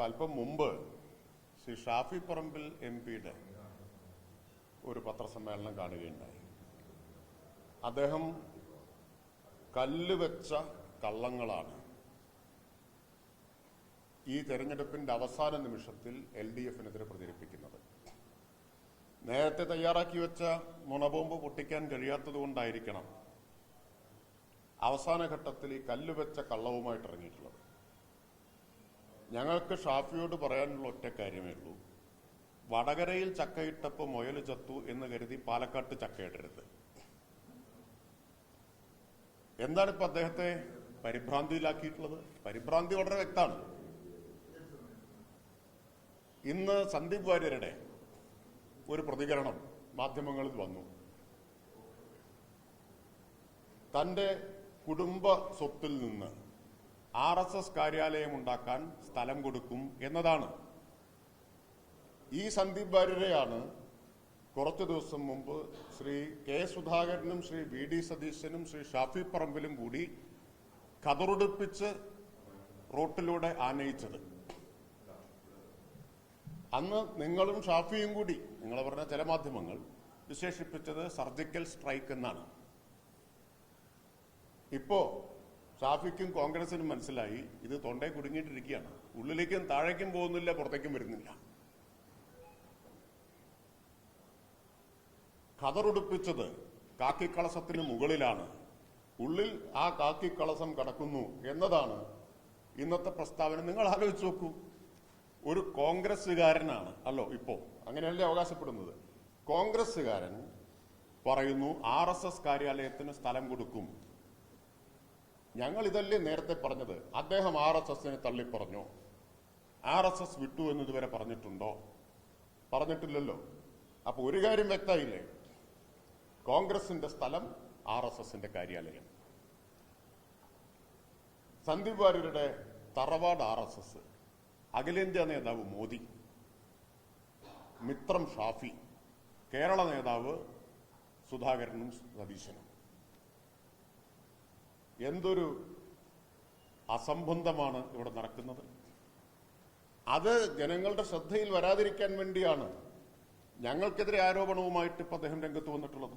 ഇപ്പൊ അല്പം മുമ്പ് ശ്രീ ഷാഫി പറമ്പിൽ എം പിയുടെ ഒരു പത്രസമ്മേളനം കാണുകയുണ്ടായി. അദ്ദേഹം കല്ലുവെച്ച കള്ളങ്ങളാണ് ഈ തെരഞ്ഞെടുപ്പിന്റെ അവസാന നിമിഷത്തിൽ എൽ ഡി എഫിനെതിരെ പ്രചരിപ്പിക്കുന്നത്. നേരത്തെ തയ്യാറാക്കി വെച്ച നുണബോംബ് പൊട്ടിക്കാൻ കഴിയാത്തതുകൊണ്ടായിരിക്കണം അവസാന ഘട്ടത്തിൽ ഈ കല്ലുവെച്ച കള്ളവുമായിട്ട് ഇറങ്ങിയിട്ടുള്ളത്. ഞങ്ങൾക്ക് ഷാഫിയോട് പറയാനുള്ള ഒറ്റ കാര്യമേ ഉള്ളൂ. വടകരയിൽ ചക്കയിട്ടപ്പോൾ മുയൽ ചത്തു എന്ന് കരുതി പാലക്കാട്ട് ചക്കയിടരുത്. എന്താണ് ഇപ്പൊ അദ്ദേഹത്തെ പരിഭ്രാന്തിയിലാക്കിയിട്ടുള്ളത്? പരിഭ്രാന്തി വളരെ വ്യക്തമാണ്. ഇന്ന് സന്ദീപ് വാര്യരുടെ ഒരു പ്രതികരണം മാധ്യമങ്ങളിൽ വന്നു. തന്റെ കുടുംബ സ്വത്തിൽ നിന്ന് ആർ എസ് എസ് കാര്യാലയം ഉണ്ടാക്കാൻ സ്ഥലം കൊടുക്കും എന്നതാണ്. ഈ സന്ദീപ് വാര്യരെയാണ് കുറച്ചു ദിവസം മുമ്പ് ശ്രീ കെ സുധാകരനും ശ്രീ വി ഡി സതീശനും ശ്രീ ഷാഫി പറമ്പിലും കൂടി കതറുടുപ്പിച്ച് റോട്ടിലൂടെ ആനയിച്ചത്. അന്ന് നിങ്ങളും ഷാഫിയും കൂടി നിങ്ങൾ പറഞ്ഞ ചില മാധ്യമങ്ങൾ വിശേഷിപ്പിച്ചത് സർജിക്കൽ സ്ട്രൈക്ക് എന്നാണ്. ഇപ്പോ ഷാഫിക്കും കോൺഗ്രസിനും മനസ്സിലായി ഇത് തൊണ്ടേ കുടുങ്ങിയിട്ടിരിക്കുകയാണ്. ഉള്ളിലേക്കും താഴേക്കും പോകുന്നില്ല പുറത്തേക്കും വരുന്നില്ല. കതറുടുപ്പിച്ചത് കാക്കിക്കളസത്തിന് മുകളിലാണ്. ഉള്ളിൽ ആ കാക്കിക്കളസം കടക്കുന്നു എന്നതാണ് ഇന്നത്തെ പ്രസ്താവന. നിങ്ങൾ ആലോചിച്ച് നോക്കൂ. ഒരു കോൺഗ്രസ്സുകാരനാണ്. അല്ലോ ഇപ്പോ അങ്ങനെയല്ലേ അവകാശപ്പെടുന്നത്? കോൺഗ്രസ്സുകാരൻ പറയുന്നു ആർ എസ് എസ് കാര്യാലയത്തിന് സ്ഥലം കൊടുക്കും. ഞങ്ങൾ ഇതല്ലേ നേരത്തെ പറഞ്ഞത്? അദ്ദേഹം ആർ എസ് എസിനെ തള്ളിപ്പറഞ്ഞോ. ആർ എസ് എസ് വിട്ടു എന്ന് ഇതുവരെ പറഞ്ഞിട്ടുണ്ടോ? പറഞ്ഞിട്ടില്ലല്ലോ. അപ്പൊ ഒരു കാര്യം വ്യക്തമായില്ലേ? കോൺഗ്രസിന്റെ സ്ഥലം ആർ എസ് എസിന്റെ കാര്യാലയം. സന്ദീപ് വാര്യരുടെ തറവാട് ആർ എസ് എസ്. അഖിലേന്ത്യാ നേതാവ് മോദി. മിത്രം ഷാഫി. കേരള നേതാവ് സുധാകരനും സതീശനും. എന്തൊരു അസംബന്ധമാണ് ഇവിടെ നടക്കുന്നത്? അത് ജനങ്ങളുടെ ശ്രദ്ധയിൽ വരാതിരിക്കാൻ വേണ്ടിയാണ് ഞങ്ങൾക്കെതിരെ ആരോപണവുമായിട്ട് ഇപ്പം അദ്ദേഹം രംഗത്ത് വന്നിട്ടുള്ളത്.